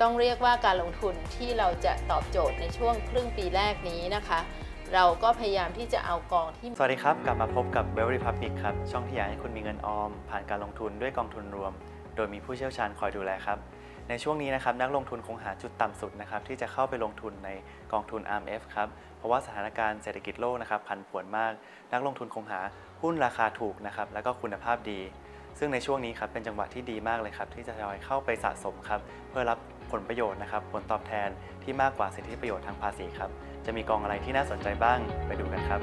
ต้องเรียกว่าการลงทุนที่เราจะตอบโจทย์ในช่วงครึ่งปีแรกนี้นะคะ เราก็พยายามที่จะเอากองที่ สวัสดีครับ กลับมาพบกับ w e l l Republic ครับ ช่องที่อยากให้คุณมีเงินออม ผ่านการลงทุนด้วยกองทุนรวม โดยมีผู้เชี่ยวชาญคอยดูแลครับ ในช่วงนี้นะครับนักลงทุนคงหาจุดต่ำสุดนะครับที่จะเข้าไปลงทุนในกองทุน RMF ครับเพราะว่าสถานการณ์เศรษฐกิจโลกนะครับผันผวนมาก นักลงทุนคงหาหุ้นราคาถูกนะครับแล้วก็คุณภาพดีซึ่งในช่วงนี้ครับเป็นจังหวะที่ดีมากเลยครับที่จะทยอยเข้าไปสะสมครับเพื่อรับ ผลประโยชน์นะครับ ผลตอบแทนที่มากกว่าสิทธิประโยชน์ทางภาษีครับ จะมีกองอะไรที่น่าสนใจบ้างไปดูกันครับ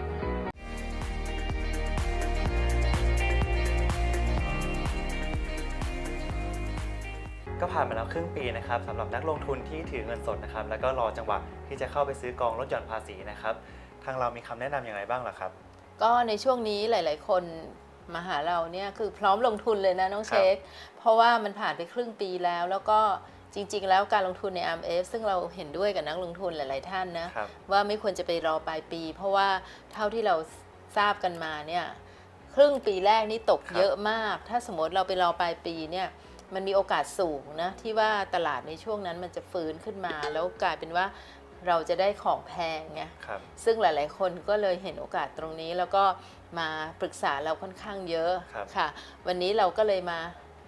ก็ผ่านมาแล้วครึ่งปีนะครับสำหรับนักลงทุนที่ถือเงินสดนะครับ แล้วก็รอจังหวะที่จะเข้าไปซื้อกองลดหย่อนภาษีนะครับ ทางเรามีคำแนะนำอย่างไรบ้างล่ะครับ ก็ในช่วงนี้หลาย ๆ คนมาหาเราเนี่ยคือพร้อมลงทุนเลยนะน้องเช็คเพราะว่ามันผ่านไปครึ่งปีแล้ว แล้วก็ จริง ๆ แล้วการลงทุนใน RMF ซึ่งเราเห็นด้วยกับนักลงทุนหลาย ๆ ท่านนะ ครับ ว่าไม่ควรจะไปรอปลายปี เพราะว่าเท่าที่เราทราบกันมาเนี่ยครึ่งปีแรกนี่ตกครับ เยอะมาก ถ้าสมมติเราไปรอปลายปีเนี่ยมันมีโอกาสสูงนะ ที่ว่าตลาดในช่วงนั้นมันจะฟื้นขึ้นมา แล้วกลายเป็นว่าเราจะได้ของแพงไง ครับ ซึ่งหลาย ๆ คนก็เลยเห็นโอกาสตรงนี้แล้วก็มาปรึกษาเราค่อนข้างเยอะครับ ค่ะ วันนี้เราก็เลยมา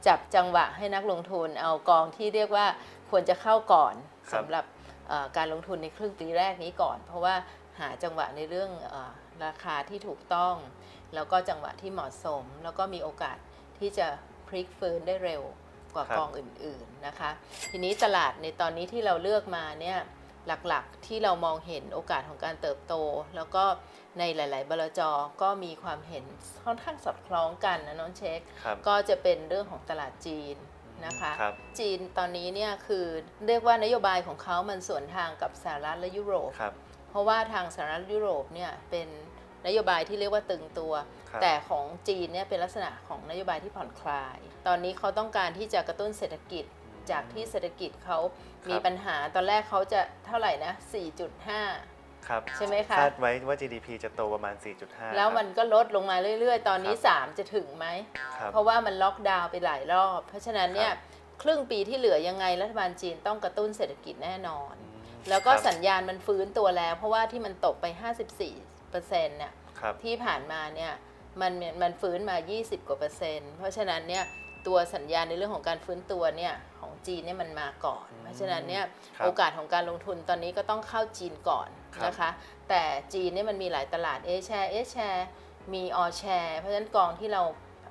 จับจังหวะให้นักลงทุนเอากองที่เรียกว่าควรจะเข้าก่อนครัสำบหรับเอ่อการลงทุนในครึ่งปีแรกนี้ก่อน เพราะว่าหาจังหวะในเรื่องเออราคาที่ถูกต้อง แล้วก็จังหวะที่เหมาะสม แล้วก็มีโอกาสที่จะพลิกฟื้นได้เร็วกว่าครับกองอื่นๆนะคะ ทีนี้ตลาดในตอนนี้ที่เราเลือกมาเนี่ย หลักๆ ที่เรามองเห็นโอกาสของการเติบโต แล้วก็ในหลาย ๆ บลจก็มีความเห็นค่อนข้างสอดคล้องกันนะน้องเช็คครับก็จะเป็นเรื่องของตลาดจีนนะคะครับจีนตอนนี้เนี่ยคือเรียกว่านโยบายของเขามันสวนทางกับสหรัฐและยุโรปครับเพราะว่าทางสหรัฐยุโรปเนี่ยเป็นนโยบายที่เรียกว่าตึงตัวครับแต่ของจีนเนี่ยเป็นลักษณะของนโยบายที่ผ่อนคลาย ตอนนี้เขาต้องการที่จะกระตุ้นเศรษฐกิจ จากที่เศรษฐกิจเขามีปัญหาตอนแรกเขาจะเท่าไหร่นะ 4.5 ครับใช่ไหมคะคาดไว้ว่า GDP จะโตประมาณ 4.5 แล้วมันก็ลดลงมาเรื่อยๆ ตอนนี้ครับ3จะถึงไหมครับเพราะว่ามันล็อกดาวน์ไปหลายรอบ เพราะฉะนั้นเนี่ยครับครึ่งปีที่เหลือยังไงรัฐบาลจีนต้องกระตุ้นเศรษฐกิจแน่นอนอืมแล้วก็ครับสัญญาณมันฟื้นตัวแล้ว เพราะว่าที่มันตกไป 54เปอร์เซ็นต์เนี่ยครับที่ผ่านมาเนี่ยมันมันฟื้นมา 20 กว่าเปอร์เซ็นต์เพราะฉะนั้นเนี่ย ตัวสัญญาณในเรื่องของการฟื้นตัวเนี่ยของจีนเนี่ยมันมาก่อนอืมเพราะฉะนั้นเนี่ยครับโอกาสของการลงทุนตอนนี้ก็ต้องเข้าจีนก่อนครับนะคะ แต่จีนเนี่ยมันมีหลายตลาด A share S share มี All share เพราะฉะนั้นกองที่เรา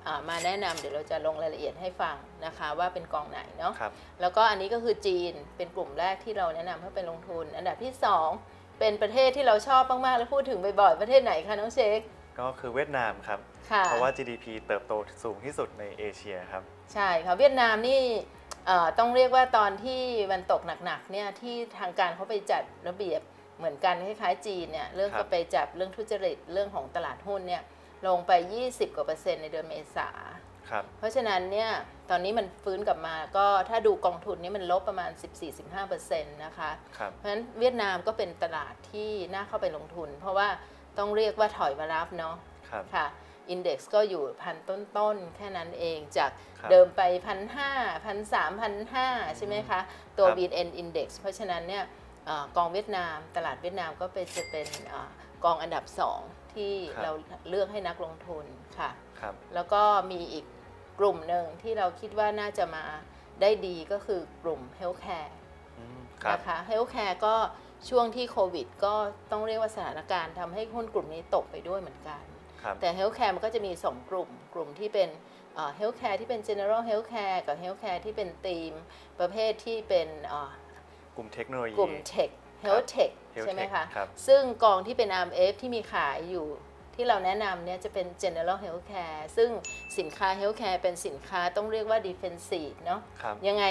อ่ามาแนะนำเดี๋ยวเราจะลงรายละเอียดให้ฟังนะคะว่าเป็นกองไหนเนาะครับแล้วก็อันนี้ก็คือจีนเป็นกลุ่มแรกที่เราแนะนำให้ไปลงทุน อันดับที่ 2 เป็นประเทศที่เราชอบมากๆและพูดถึงบ่อยๆประเทศไหนคะน้องเชค ก็คือเวียดนามครับ ค่ะเพราะว่า GDP เติบโตสูงที่สุดในเอเชียครับ ใช่ค่ะเวียดนามนี่เอ่อต้องเรียกว่าตอนที่มันตกหนักๆเนี่ยที่ทางการเขาไปจัดระเบียบเหมือนกันคล้ายๆจีนเนี่ยเรื่องครัก็บ ไปจับเรื่องทุจริตเรื่องของตลาดหุ้นเนี่ยลงไป 20 กว่าเปอร์เซ็นต์ในเดือนเมษา ครับ เพราะฉะนั้นเนี่ยตอนนี้มันฟื้นกลับมาก็ถ้าดูกองทุนนี่มันลบประมาณ 14-15%นะคะ ครับ เพราะฉะนั้นเวียดนามก็เป็นตลาดที่น่าเข้าไปลงทุน เพราะว่า ต้องเรียกว่าถอยมารับเนาะครับ ค่ะอินเด็กซ์ก็อยู่พันต้นๆ แค่นั้นเองจากครับเดิมไปพันห้าพันสามพันห้าใช่ไหมคะ ตัว ครับ BN Index เพราะฉะนั้นเนี่ยเอ่อกองเวียดนามตลาดเวียดนามก็เป็นจะเป็นเออกองอันดับสองที่ครับ เราเลือกให้นักลงทุนค่ะ ครับ แล้วก็มีอีกกลุ่มหนึ่งที่เราคิดว่าน่าจะมาได้ดีก็คือกลุ่ม Healthcare อืมครับ นะคะเฮลท์แคร์ก็ ช่วงที่โควิด ก็ต้องเรียกว่าสถานการณ์ทำให้หุ้นกลุ่มนี้ตกไปด้วยเหมือนกัน ครับ แต่เฮลท์แคร์มันก็จะมี 2 กลุ่ม กลุ่มที่เป็นเฮลท์แคร์ที่เป็น general health care กับเฮลท์แคร์ที่เป็นธีม ประเภทที่เป็นเอ่อกลุ่มเทคโนโลยี กลุ่ม tech health tech Health ใช่ไหม Tech คะ ครับซึ่งกองที่เป็น RMF ที่มีขายอยู่ ที่เราแนะนำเนี่ยจะเป็น general health care ซึ่งสินค้า health care เป็นสินค้าต้องเรียกว่า defensive เนาะครับ ยังไง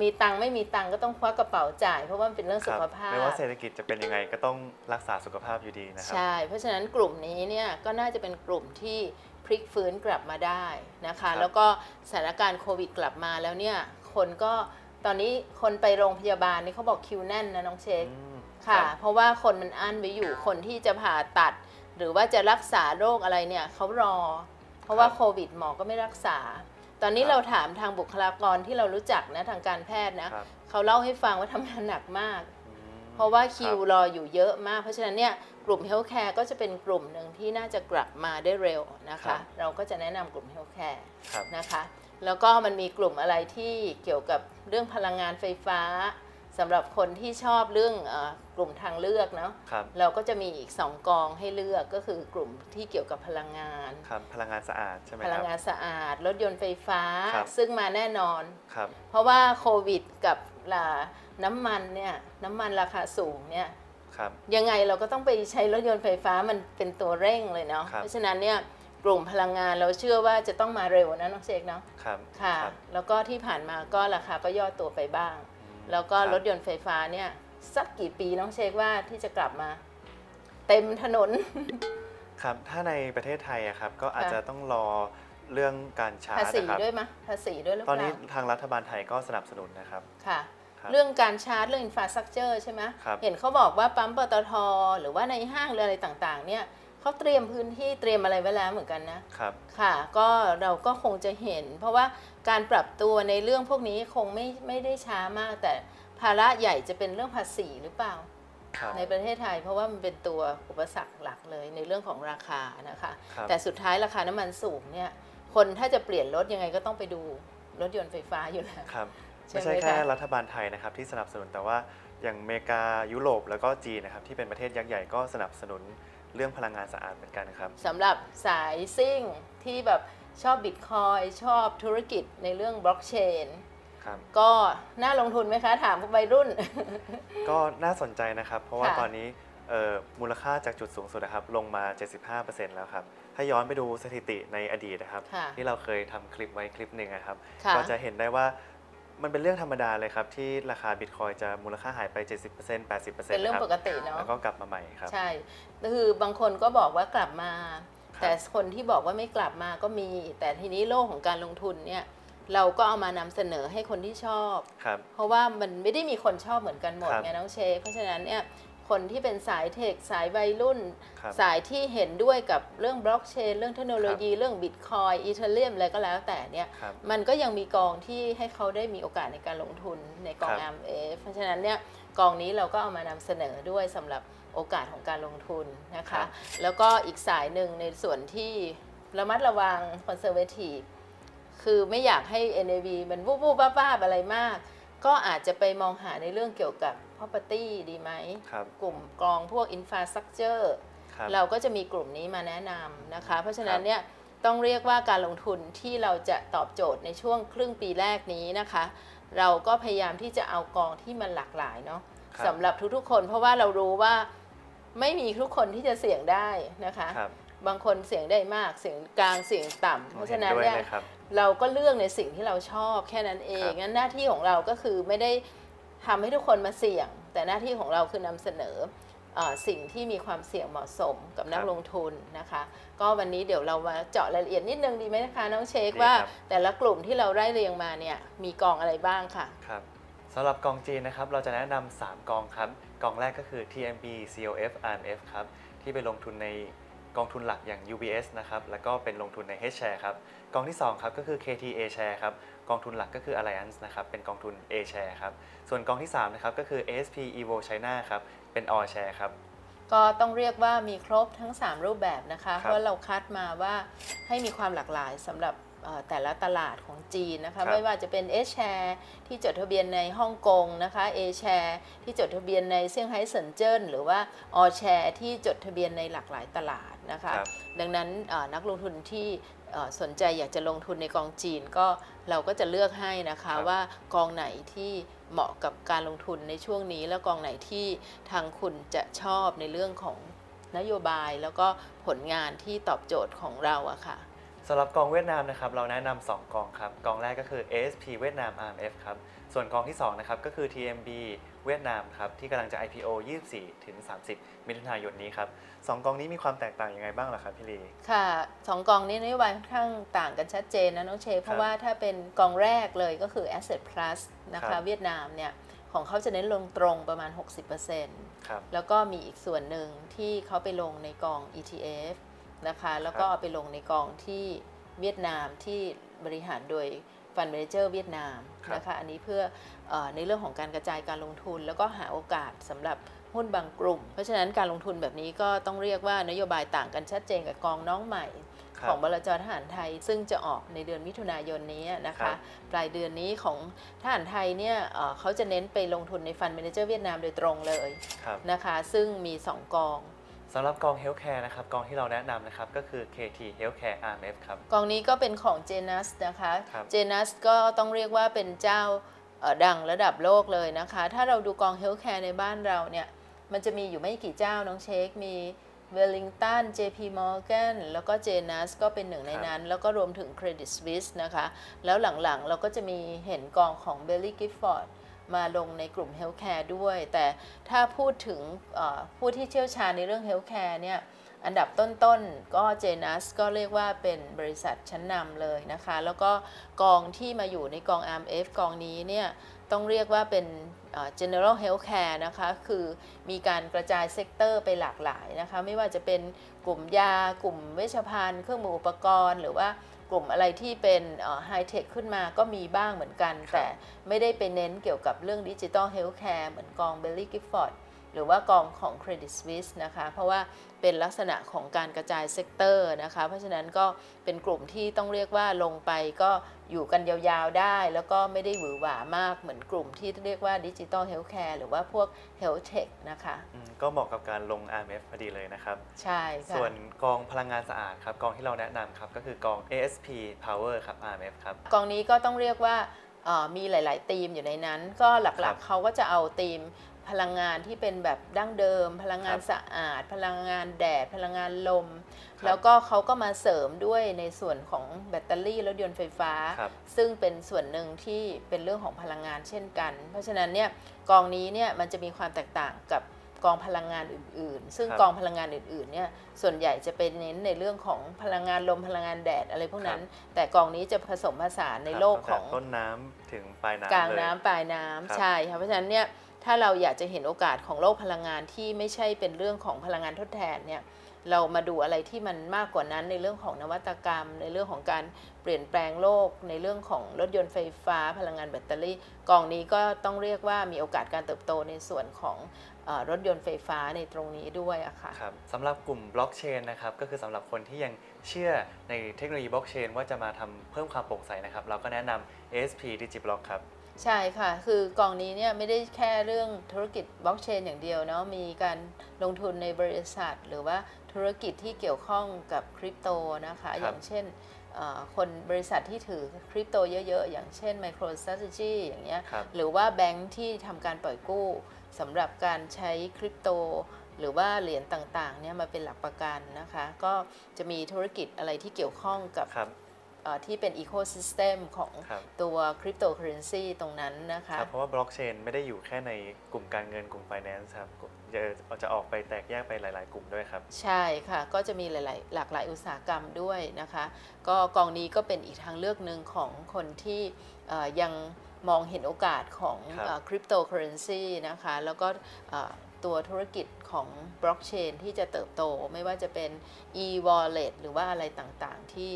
มีตังค์ไม่มีตังค์ก็ต้องควักกระเป๋าจ่าย เพราะว่ามันเป็นเรื่องคสุรับขภาพ ไม่ว่าเศรษฐกิจจะเป็นยังไงก็ต้องรักษาสุขภาพอยู่ดีนะครับ ใช่ เพราะฉะนั้นกลุ่มนี้เนี่ยก็น่าจะเป็นกลุ่มที่พลิกฟื้นกลับมาได้นะครัคะบแล้วก็สถานการณ์โควิดกลับมาแล้วเนี่ยคนก็ตอนนี้คนไปโรงพยาบาลนี่เขาบอกคิวแน่นนะน้องเชคอืมค่ะรับเพราะว่าคนมันอั้นไว้อยู่คนที่จะผ่าตัด หรือว่าจะรักษาโรคอะไรเนี่ยเขารอ เพราะว่าครับโควิดหมอก็ไม่รักษา ตอนนี้ครับเราถามทางบุคลากรที่เรารู้จักนะทางการแพทย์นะครับ เขาเล่าให้ฟังว่าทำงานหนักมากอืมเพราะว่าคิวรับรออยู่เยอะมาก เพราะฉะนั้นเนี่ยกลุ่มเฮลท์แคร์ก็จะเป็นกลุ่มหนึ่งที่น่าจะกลับมาได้เร็วนะครัคะ บ เราก็จะแนะนำกลุ่มเฮลท์แคร์ ครับ นะคะแล้วก็มันมีกลุ่มอะไรที่เกี่ยวกับเรื่องพลังงานไฟฟ้า สำหรับคนที่ชอบเรื่องเออกลุ่มทางเลือกเนาะครับเราก็จะมีอีก 2 กองให้เลือกก็คือกลุ่มที่เกี่ยวกับพลังงานครับพลังงานสะอาดใช่ไหมพคลัรังบงานสะอาด รถยนต์ไฟฟ้าครับซึ่งมาแน่นอนครับเพราะว่าโควิดกับล่ะน้ำมันเนี่ยน้ำมันราคาสูงเนี่ยครับยังไงเราก็ต้องไปใช้รถยนต์ไฟฟ้ามันเป็นตัวเร่งเลยเนาะครับเพราะฉะนั้นเนี่ยกลุ่มพลังงานเราเชื่อว่าจะต้องมาเร็วนะน้องเชคเนาะครับค่ะรับแล้วก็ที่ผ่านมาก็ราคาก็ย่อตัวไปบ้างอืม แล้วก็คบรถยนต์ไฟฟ้าเนี่ย สักกี่ปีน้องเชคว่าที่จะกลับมา เต็มถนน ครับ ถ้าในประเทศไทยอะครับก็อาจค่ะจะต้องรอเรื่องการชาร์ภาจษีนะครับด้วยมะภาษีด้วยหรือเปตอนนี้ล่าทางรัฐบาลไทยก็สนับสนุนนะครับค่ะครับเรื่องการชาร์จเรื่องอินฟราสตรักเจอร์ใช่ไหมครับเห็นเขาบอกว่าปั๊มปตทหรือว่าในห้างหรืออะไรต่างๆ เนี่ย เขาเตรียมพื้นที่เตรียมอะไรไว้แล้วเหมือนกันนะครับค่ะ ก็เราก็คงจะเห็น เพราะว่าการปรับตัวในเรื่องพวกนี้คงไม่ไม่ได้ช้ามาก แต่ภาระใหญ่จะเป็นเรื่องภาษีหรือเปล่า ครับ ในประเทศไทย เพราะว่ามันเป็นตัวอุปสรรคหลักเลยในเรื่องของราคานะคะ ครับ แต่สุดท้ายราคาน้ำมันสูงเนี่ย คนถ้าจะเปลี่ยนรถยังไงก็ต้องไปดูรถยนต์ไฟฟ้าอยู่แล้ว ครับใช่ไม่ใช่ไหมแค่คะรัฐบาลไทยนะครับที่สนับสนุนแต่ว่าอย่างอเมริกายุโรปแล้วก็จีนนะครับที่เป็นประเทศยักษ์ใหญ่ก็สนับสนุน เรื่องพลังงานสะอาดเหมือนกันครับ สำหรับสายซิ่งที่แบบชอบบิตคอยชอบธุรกิจในเรื่องบล็อกเชนครับ ก็น่าลงทุนไหมคะ ถามวัยรุ่น ก็น่าสนใจนะครับ เพราะว่าค่ะ ตอนนี้เอ่อมูลค่าจากจุดสูงสุดนะครับ ลงมา 75%แล้วครับ ถ้าย้อนไปดูสถิติในอดีตนะครับ ค่ะ ที่เราเคยทำคลิปไว้คลิปหนึ่งนะครับ ค่ะ ก็จะเห็นได้ว่า มันเป็นเรื่องธรรมดาเลยครับ ที่ราคาบิตคอยจะมูลค่าหายไป 70% 80%เป็นเรื่องคบปกติเนาะแล้วก็กลับมาใหม่ครับ ใช่ คือบางคนก็บอกว่ากลับมาครับแต่คนที่บอกว่าไม่กลับมาก็มี แต่ทีนี้โลกของการลงทุนเนี่ยเราก็เอามานำเสนอให้คนที่ชอบครับเพราะว่ามันไม่ได้มีคนชอบเหมือนกันหมดครับไงน้องเชคเพราะฉะนั้นเนี่ย คนที่เป็นสายเทคสายวัยรุ่น ครับสายที่เห็นด้วยกับเรื่องบล็อกเชนเรื่องเทคโนโลยีเรื่องบิตคอยอีเทเรียมอะไรก็แล้วแต่เนี่ย ครับ มันก็ยังมีกองที่ให้เขาได้มีโอกาสในการลงทุนในกอง ครับ RMF เพราะฉะนั้นเนี่ยกองนี้เราก็เอามานำเสนอด้วยสำหรับโอกาสของการลงทุนนะครัคะ บ แล้วก็อีกสายหนึ่งในส่วนที่ระมัดระวัง conservative คือไม่อยากให้ NAV มันวูบวูบบ้าๆอะไรมาก ก็อาจจะไปมองหาในเรื่องเกี่ยวกับ property ดีไหม ครับกลุ่มกองพวก infrastructure ครับ เราก็จะมีกลุ่มนี้มาแนะนำนะคะ เพราะฉะนั้คนรับ เนี่ยต้องเรียกว่าการลงทุนที่เราจะตอบโจทย์ในช่วงครึ่งปีแรกนี้นะคะ เราก็พยายามที่จะเอากองที่มันหลากหลายเนาะครับสำหรับทุกๆคน เพราะว่าเรารู้ว่าไม่มีทุกคนที่จะเสี่ยงได้นะคะ ครับบางคนเสี่ยงได้มากเสี่ยงกลางเสี่ยงต่ำเพราะฉะนั้นห็ด้วยเนี่ยเลยครับ เราก็เลือกในสิ่งที่เราชอบแค่นั้นเองครับ งั้นหน้าที่ของเราก็คือไม่ได้ทำให้ทุกคนมาเสี่ยง แต่หน้าที่ของเราคือนำเสนอเออสิ่งที่มีความเสี่ยงเหมาะสมกับนักครับลงทุนนะคะ ก็วันนี้เดี๋ยวเรามาเจาะรายละเอียดนิดนึงดีไหมนะคะน้องเชคดีว่าครับแต่ละกลุ่มที่เราไล่เรียงมาเนี่ยมีกองอะไรบ้างค่ะ ครับสำหรับกองจีนนะครับ เราจะแนะนำ3กองครับ กองแรกก็คือ TMB COF RMF ครับ ที่ไปลงทุนใน กองทุนหลักอย่าง UBS นะครับแล้วก็เป็นลงทุนใน H share ครับกองที่2ครับก็คือ KTA share ครับกองทุนหลักก็คือ Alliance นะครับเป็นกองทุน A share ครับส่วนกองที่3นะครับก็คือ ASP Evo China ครับเป็น All share ครับก็ต้องเรียกว่ามีครบทั้ง 3 รูปแบบนะคะครับเพราะเราคัดมาว่าให้มีความหลากหลายสำหรับเอ่อแต่ละตลาดของจีนนะครัคะบไม่ว่าจะเป็น A share ที่จดทะเบียนในฮ่องกงนะคะ A share ที่จดทะเบียนในเซี่ยงไฮ้เซินเจิ้นหรือว่า All share ที่จดทะเบียนในหลากหลายตลาดนะคะครับ ดังนั้นเอ่อนักลงทุนที่เอ่อสนใจอยากจะลงทุนในกองจีนก็เราก็จะเลือกให้นะคะครับว่ากองไหนที่เหมาะกับการลงทุนในช่วงนี้ แล้วกองไหนที่ทางคุณจะชอบในเรื่องของนโยบาย แล้วก็ผลงานที่ตอบโจทย์ของเราอะค่ะ สำหรับกองเวียดนามนะครับเราแนะนำ2กองครับกองแรกก็คือ ASP เวียดนาม RMF ครับส่วนกองที่2นะครับก็คือ TMB เวียดนามครับที่กำลังจะ IPO 24ถึง30 มิถุนายนนี้ครับสองกองนี้มีความแตกต่างยังไงบ้างล่ะครับพี่ลีค่ะสองกองนี้นโยบายค่อนข้างต่างกันชัดเจนนะน้องเชฟเพราะว่าถ้าเป็นกองแรกเลยก็คือ Asset Plus นะครัคะบเวียดนามเนี่ยของเขาจะเน้นลงตรงประมาณ 60%ครับแล้วก็มีอีกส่วนหนึ่งที่เขาไปลงในกอง ETF นะคะแล้วก็ครับเอาไปลงในกองที่เวียดนามที่บริหารโดยฟันเมเจอร์เวียดนามครับนะคะอันนี้เพื่อเออในเรื่องของการกระจายการลงทุน แล้วก็หาโอกาสสำหรับหุ้นบางกลุ่ม เพราะฉะนั้นการลงทุนแบบนี้ก็ต้องเรียกว่านโยบายต่างกันชัดเจนกับกองน้องใหม่ครัของบลจทหารไทยซึ่งจะออกในเดือนมิถุนายนนี้นะครัคะบปลายเดือนนี้ของทหารไทยเนี่ยเอ่อเขาจะเน้นไปลงทุนในฟันเมเนเจอร์เวียดนามโดยตรงเลยครับนะคะซึ่งมี 2 กอง สำหรับกอง Healthcare นะครับกองที่เราแนะนำนะครับก็คือ KT Healthcare RMF ครับ กองนี้ก็เป็นของเจนัสนะคะ ครับเจนัสก็ต้องเรียกว่าเป็นเจ้าเอ่อดังระดับโลกเลยนะคะ ถ้าเราดูกองเฮลท์แคร์ในบ้านเราเนี่ย มันจะมีอยู่ไม่กี่เจ้าน้องเช็คมีเวลลิงตัน JP Morgan แล้วก็เจนัสก็เป็นหนึ่งในนั้น แล้วก็รวมถึง Credit Suisse นะคะ แล้วหลังๆ เราก็จะมีเห็นกองของ b e l l y Gifford มาลงในกลุ่ม Healthcare ด้วย แต่ถ้าพูดถึงผู้ที่เชี่ยวชาญในเรื่อง Healthcare เนี่ยอันดับต้นๆ ก็เจนัสก็เรียกว่าเป็นบริษัทชั้นนำเลยนะคะ แล้วก็กองที่มาอยู่ในกอง RMF กองนี้เนี่ยต้องเรียกว่าเป็น general healthcare นะคะ คือมีการกระจายเซกเตอร์ไปหลากหลายนะคะ ไม่ว่าจะเป็นกลุ่มยา กลุ่มเวชภัณฑ์ เครื่องมืออุปกรณ์ หรือว่า กลุ่มอะไรที่เป็นไฮเทคขึ้นมาก็มีบ้างเหมือนกันครับแต่ไม่ได้ไปเน้นเกี่ยวกับเรื่องดิจิ t a ลเฮลท์แคร์เหมือนกอง b e l l y Gifford หรือว่ากองของ Credit Suisse นะคะ เพราะว่าเป็นลักษณะของการกระจายเซกเตอร์นะคะ เพราะฉะนั้นก็เป็นกลุ่มที่ต้องเรียกว่าลงไปก็อยู่กันยาวๆได้ แล้วก็ไม่ได้หวือหวามากเหมือนกลุ่มที่เรียกว่าดิจิ t a ลเฮลท์แคร์หรือว่าพวก Health Tech นะคะอืมก็เหมาะกับการลง RMF พอดีเลยนะครับ ใช่ค่ะส่วนกองพลังงานสะอาดครับ กองที่เราแนะนำครับ ก็คือกอง ASP Power ครับ RMF ครับ กองนี้ก็ต้องเรียกว่าเอ่อมีหลาย ๆ ธีมอยู่ในนั้น ก็หครัลักบๆเขาก็จะเอาธีมพลังงานที่เป็นแบบดั้งเดิม พลังงานครับสะอาด พลังงานแดด พลังงานลมครับแล้วก็เขาก็มาเสริมด้วยในส่วนของแบตเตอรี่รถยนต์ไฟฟ้าครับซึ่งเป็นส่วนหนึ่งที่เป็นเรื่องของพลังงานเช่นกัน เพราะฉะนั้นเนี่ยกองนี้เนี่ยมันจะมีความแตกต่างกับกองพลังงานอื่น ๆ ซึ่งครับกองพลังงานอื่น ๆ เนี่ย ส่วนใหญ่จะเป็นเน้นในเรื่องของพลังงานลมพลังงานแดดอะไรพวกนั้น แต่กองนี้จะผสมผสานในครับโลกตั้ของแต่ต้นน้ำถึงปลายน้ำกลางเลยน้ำปลายน้ำครับใช่ค่ะเพราะฉะนั้นเนี่ย ถ้าเราอยากจะเห็นโอกาสของโลกพลังงานที่ไม่ใช่เป็นเรื่องของพลังงานทดแทนเนี่ยเรามาดูอะไรที่มันมากกว่านั้นในเรื่องของนวัตกรรม ในเรื่องของการเปลี่ยนแปลงโลก ในเรื่องของรถยนต์ไฟฟ้า พลังงานแบตเตอรี่ กองนี้ก็ต้องเรียกว่ามีโอกาสการเติบโตในส่วนของอรถยนต์ไฟฟ้าในตรงนี้ด้วยอะค่ะครับสำหรับกลุ่มบล็อกเชนนะครับก็คือสำหรับคนที่ยังเชื่อในเทคโนโลยีบล็อกเชนว่าจะมาทำเพิ่มความโปร่งใสนะครับเราก็แนะนำ ASP Digiblock ครับ ใช่ค่ะ คือกองนี้เนี่ยไม่ได้แค่เรื่องธุรกิจบล็อกเชนอย่างเดียวเนาะ มีการลงทุนในบริษัท หรือว่าธุรกิจที่เกี่ยวข้องกับคริปโตนะคะครับอย่างเช่นเอ่อคนบริษัทที่ถือคริปโตเยอะๆ อย่างเช่น MicroStrategy อย่างเงี้ยครับหรือว่าแบงค์ที่ทำการปล่อยกู้สำหรับการใช้คริปโต หรือว่าเหรียญต่างๆเนี่ยมาเป็นหลักประกันนะคะ ก็จะมีธุรกิจอะไรที่เกี่ยวข้องกับครับเอ่อ ที่เป็นอีโค y ิสเต็มของครับตัวคริปโตเคอเรนซีตรงนั้นนะคะ ครับเพราะว่าบล็อกเชนไม่ได้อยู่แค่ในกลุ่มการเงินกลุ่ม finance ครับจะจะออกไปแตกแยกไปหลาย ๆ กลุ่มด้วยครับ ใช่ค่ะ ก็จะมีหลาย ๆ หลากหลายอุตสาหกรรมด้วยนะคะ ก็กองนี้ก็เป็นอีกทางเลือกหนึ่งของคนที่เอ่อยังมองเห็นโอกาสของครับ คริปโตเคอเรนซีนะคะ แล้วก็เอ่อตัวธุรกิจของบล็อกเชนที่จะเติบโต ไม่ว่าจะเป็น e-wallet หรือว่าอะไรต่าง ๆ ที่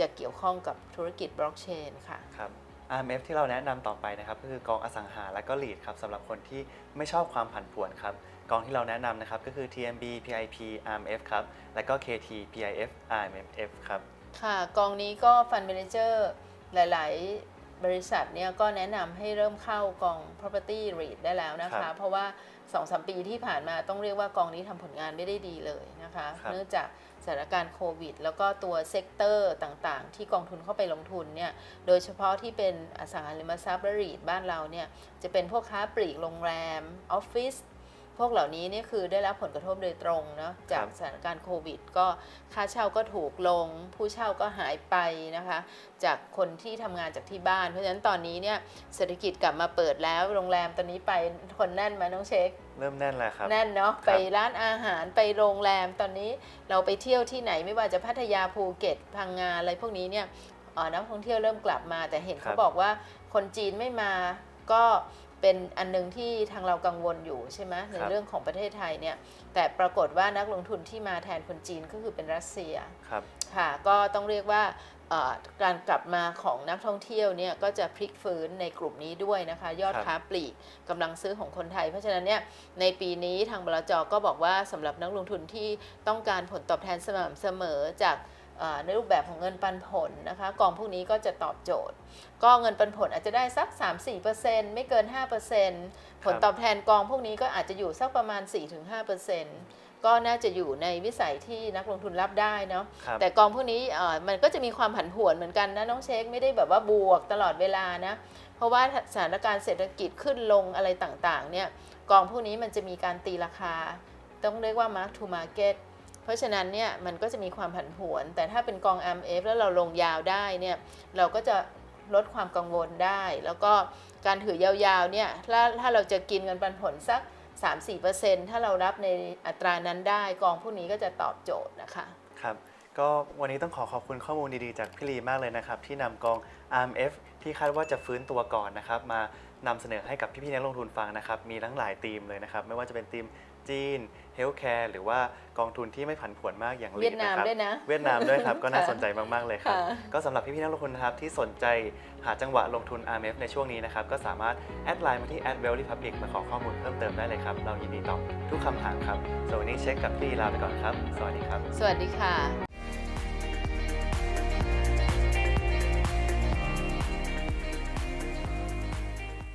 จะเกี่ยวข้องกับธุรกิจบล็อกเชนค่ะครับ RMF ที่เราแนะนำต่อไปนะครับก็คือกองอสังหาและก็ lead ครับสำหรับคนที่ไม่ชอบความผันผวนครับกองที่เราแนะนำนะครับก็คือ TMB PIP RMF ครับและก็ KT PIF RMF ครับค่ะ กองนี้ก็ฟัน d ม a นเจอร์หลาย ๆ บริษัทเนี่ยก็แนะนำให้เริ่มเข้ากอง property REIT ได้แล้วนะครัคะบเพราะว่า 2-3 ปีที่ผ่านมาต้องเรียกว่ากองนี้ทำผลงานไม่ได้ดีเลยนะคะครับเนื่องจาก สถานการณ์โควิด แล้วก็ตัวเซกเตอร์ต่างๆ ที่กองทุนเข้าไปลงทุนเนี่ย โดยเฉพาะที่เป็นอสังหาริมทรัพย์และรีดบ้านเราเนี่ย จะเป็นพวกค้าปลีกโรงแรม ออฟฟิศ พวกเหล่านี้เนี่ยคือได้รับผลกระทบโดยตรงเนาะจากสถานการณ์โควิด ก็ค่าเช่าก็ถูกลง ผู้เช่าก็หายไปนะคะ จากคนที่ทำงานจากที่บ้าน เพราะฉะนั้นตอนนี้เนี่ยเศรษฐกิจกลับมาเปิดแล้วโรงแรมตอนนี้ไปคนแน่นไหมาน้องเช็คเริ่มแน่นแล้วครับแน่นเนาะครับไปร้านอาหารไปโรงแรมตอนนี้เราไปเที่ยวที่ไหนไม่ว่าจะพัทยาภูเก็ตพังงาอะไรพวกนี้เนี่ยเอ่อนักท่องเที่ยวเริ่มกลับมา แต่เห็นครัเขาบบอกว่าคนจีนไม่มาก็ เป็นอันหนึงที่ทางเรากังวลอยู่ใช่ไหมในเรื่องของประเทศไทยเนี่ยแต่ปรากฏว่านักลงทุนที่มาแทนคนจีนก็คือเป็นรัสเซียครับค่ะก็ต้องเรียกว่าเอ่อการกลับมาของนักท่องเที่ยวเนี่ยก็จะพลิกฟื้นในกลุ่มนี้ด้วยนะคะ ยอดครับค้าปลีกกำลังซื้อของคนไทย เพราะฉะนั้นเนี่ยในปีนี้ทางบลจก็บอกว่าสำหรับนักลงทุนที่ต้องการผลตอบแทนสม่ำเสมอจากเอ่อ ในรูปแบบของเงินปันผลนะคะ กองพวกนี้ก็จะตอบโจทย์ ก็เงินปันผลอาจจะได้สัก 3-4%ไม่เกิน 5%ผลตอบแทนกองพวกนี้ก็อาจจะอยู่สักประมาณ 4-5%ก็น่าจะอยู่ในวิสัยที่นักลงทุนรับได้เนาะครับแต่กองพวกนี้เอ่อมันก็จะมีความผันผวนเหมือนกันนะน้องเช็คไม่ได้แบบว่าบวกตลอดเวลานะเพราะว่าสถานการณ์เศรษฐกิจขึ้นลงอะไรต่างๆเนี่ยกองพวกนี้มันจะมีการตีราคา ต้องเรียกว่า mark to market เพ ราะฉะนั้นเนี่ยมันก็จะมีความผันผวน แต่ถ้าเป็นกอง MF แล้วเราลงยาวได้เนี่ยเราก็จะลดความกังวลได้ แล้วก็การถือยาวๆเนี่ยถ้าถ้าเราจะกินเงินปันผลสัก 3-4%ถ้าเรารับในอัตรานั้นได้กองพวกนี้ก็จะตอบโจทย์นะคะครับก็วันนี้ต้องขอขอบคุณข้อมูลดีๆ จากพี่ลีมากเลยนะครับ ที่นำกอง RMF ที่คาดว่าจะฟื้นตัวก่อนนะครับ มานำเสนอให้กับพี่ๆนักลงทุนฟังนะครับ มีทั้งหลายธีมเลยนะครับ ไม่ว่าจะเป็นธีม จีนเฮลท์แคร์หรือว่ากองทุนที่ไม่ผันผวนมากอย่างลีเวียดนามนะครับด้วยนะเวียดนามด้วยครับ ก็น่าค่ะสนใจมาก ๆ เลยครับ ค่ะ ก็สำหรับพี่ๆนักลงทุนนะครับที่สนใจหาจังหวะลงทุน RMF ในช่วงนี้นะครับ ก็สามารถแอดไลน์มาที่ a d w e l l Republic มาขอข้อมูลเพิ่มเติมได้เลยครับ เรายินดีตอบทุกคำถามครับสำหรับวันนี้เช็คกับพี่ลีลาไปก่อนครับ สวัสดีครับ สวัสดีค่ะ